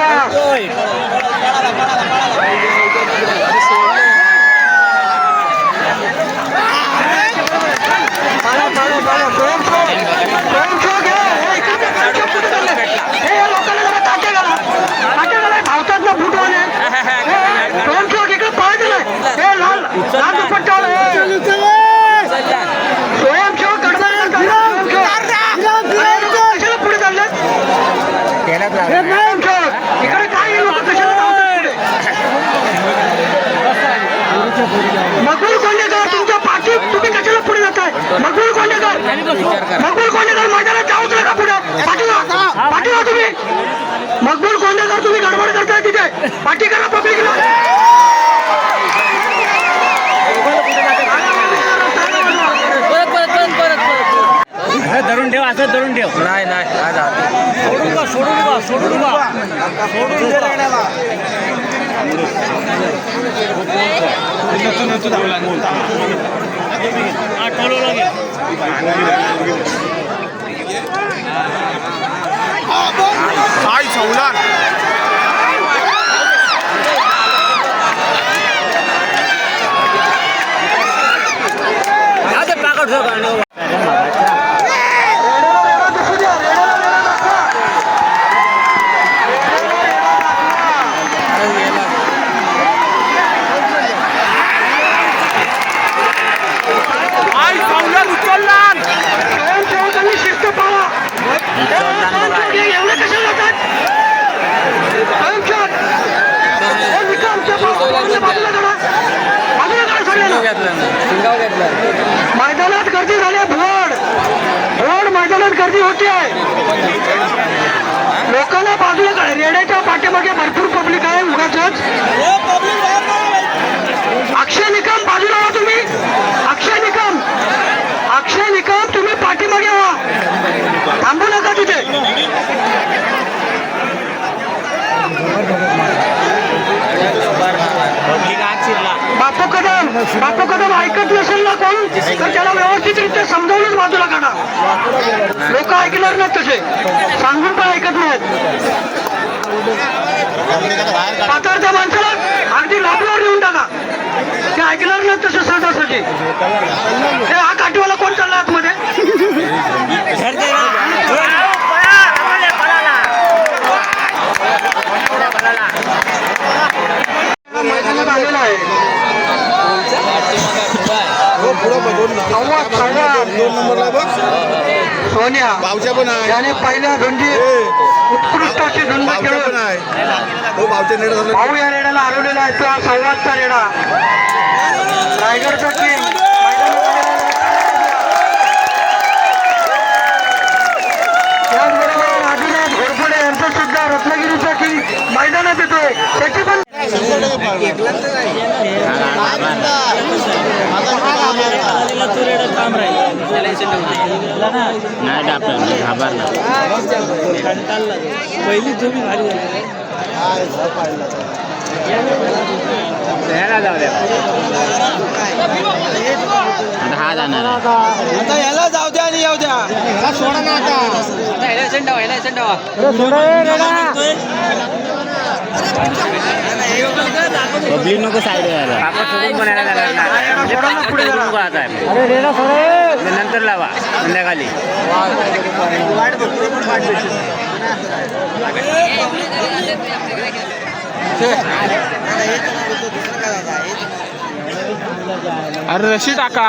Yeah. व्हा तुम्ही. मगूर कोंडेकर तुम्ही गडबड करताय तिथे. पाठी करा पब्लिकला धरून ठेव असं धरून ठेव. नाही नाही सोडून का सोडून का सोडून का सोडून Thái sầu lên Hãy subscribe cho kênh Ghiền Mì सगळ्यांना मैदानात गर्दी झाली भोड भोड मैदानात गर्दी होती आहे. लोकांना बाजूला रेड्याच्या पाठीमागे भरपूर पब्लिक आहे उगाच अक्षय निकम बाजूला तुम्ही अक्षय निकम अक्षय निकम तुम्ही पाठीमागे व्हा थांबू नका तिथे बापू कदम बापू कदम ऐकत नसेल ना कोण तर त्याला व्यवस्थितरित्या समजावूनच बाजूला काढा. लोक ऐकणार नाहीत तसे. सांगून पण ऐकत नाहीत. पातारच्या माणसाला अगदी लाभल्यावर नेऊन टाका. ते ऐकणार नाहीत तसे सहजासहजी हे हा काठीवाला कोण चालला आतमध्ये मैदानात आलेला आहे संवाद सांगा दोन नंबरला बघ सोन्या भावच्या पण आहे. त्याने पहिल्या धुंडी उत्कृष्ट अशी पण खेळून हो भावच्या नेट झालं. भाऊ या रेड्याला हरवलेला आहे तो हा रेडा रायगडचा टीम त्याचबरोबर आदिनाथ घोरपडे यांचा सुद्धा रत्नागिरीचा टीम मैदानात येतोय. त्याची पण नाही डापलं घाबरला पहिली तुम्ही भारी आता हा जाणार. आता याला जाऊ द्या आणि येऊ द्या सोडा ना आता पब्लिक नको साईड व्हायला पुढे आता नंतर लावा संध्याकाळी. अरे रशी टाका.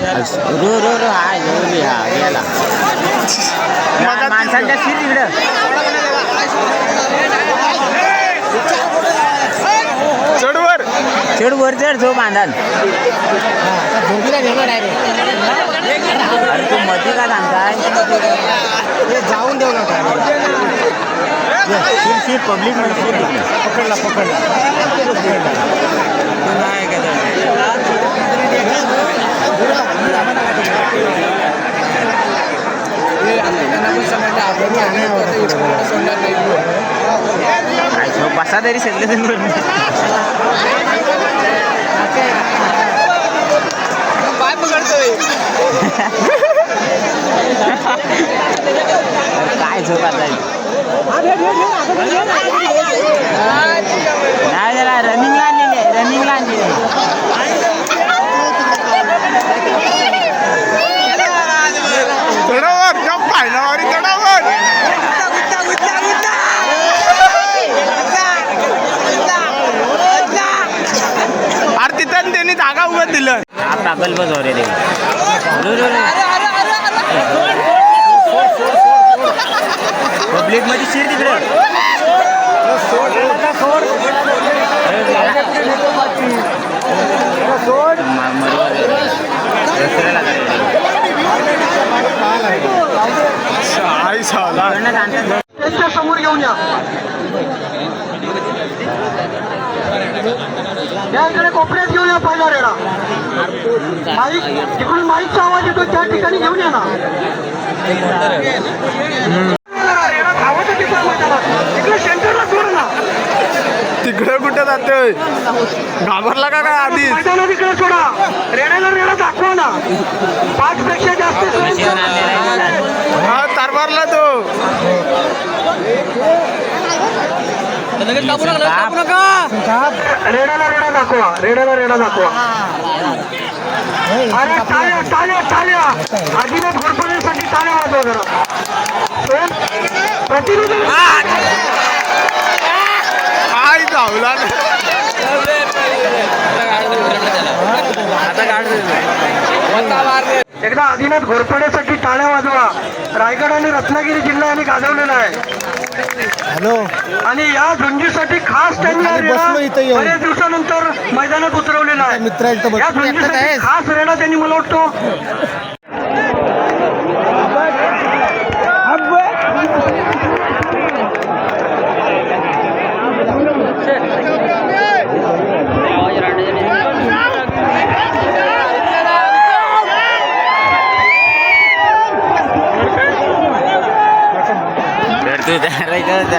रो रो रो हा जेवली हा गेला. माणसांच्या सीट इकडं. चढवर. चढ वर चढ जो बांधाल. अरे तू मध्ये का सांगताय? जाऊन देऊ नका. पब्लिक पकडला पकडला. बसा तरी सगळे पाय पकडतोय. काय झोप आता नाही त्याला रनिंगला आणलेली आहे रनिंगला आणलेली आहे चढावर जप पाहिल्यावर चढावर अरे तिथं त्यांनी जागा उघड दिलं. आता बल्ब जोरे रे पब्लिकमध्ये शिर तिकडे. आई साला त्यांच्यासमोर घेऊन या या इकडे कोपऱ्यात या पहिला रेडा माईक तिकडून माईकचा आवाज येतो त्या ठिकाणी घेऊन या ना. रेडा धावत तिकडे सेंटरला सोड ना तिकडे कुठे जातोय? घाबरला का काय आधीच? मैदानात इकडे सोडा. रेड्याला रेडा दाखवा ना. पाच पेक्षा जास्त हा तारबारला तो. कापू नका कापू नका. रेड्याला रेडा दाखवा रेड्याला रेडा दाखवा. अरे टाळ्या टाळ्या टाळ्या. अजिबात घोरपण्यासाठी टाळ्या वाजवा जरा. आई धावला. एकदा आदिनाथ घोरपड्यासाठी टाळ्या वाजवा. रायगड आणि रत्नागिरी जिल्हा यांनी गाजवलेला आहे. हॅलो आणि या झुंजीसाठी खास त्यांनी. बरेच दिवसानंतर मैदानात उतरवलेला आहे मित्र. या झुंजीसाठी खास रेडा त्यांनी मला वाटतो দাঁড়াই দাঁড়াই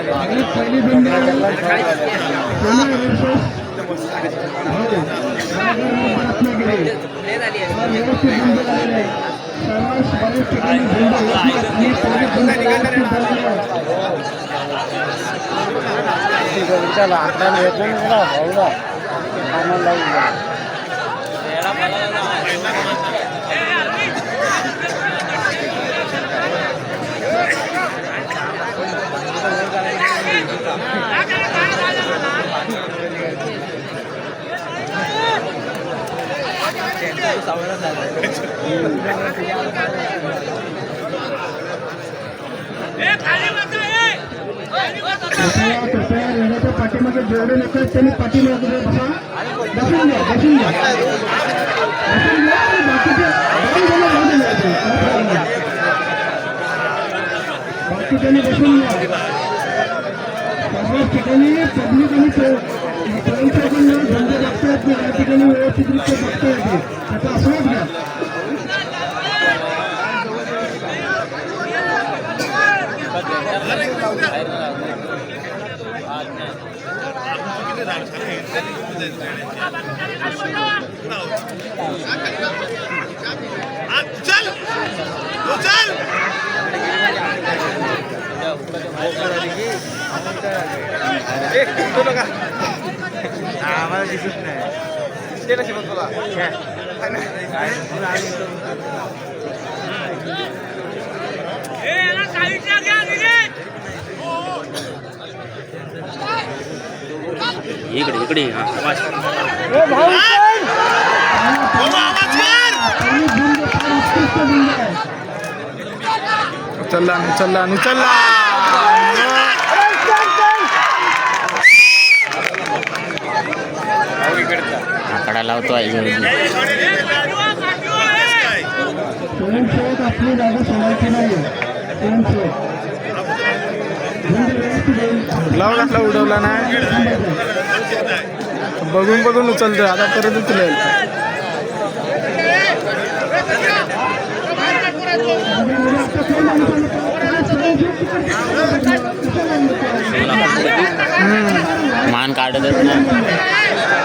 तर तू त्या रेड्याच्या पाठीमागे जेवढे लोक आहेत त्यांनी पाठीमागे बसा बसून घ्या बसून घ्या बसून घ्या आणि बाकीचे जाऊन गेले, जाऊन गेले. ठिकाणी बसून घ्या सगळ्याच ठिकाणी पब्लिक आणि स्वयंसेवकांना धंदे बघता येत नाही या ठिकाणी व्यवस्थितरित्या बघता येते त्याचा आस्वाद घ्या आम्हाला दिसत नाही ते तुला इकडे इकडे हा गुंड फार उत्कृष्ट गुंड आहे उचलला उचलला उचलला आकडा लावतो आहे स्वयंसेवक आपली जागा सोडायची नाही स्वयंसेवक गुंड व्यवस्थित येईल. लाव घातला उडवला नाही बघून बघून उचलतोय. आता परत उचलेल. मान काढतच नाही.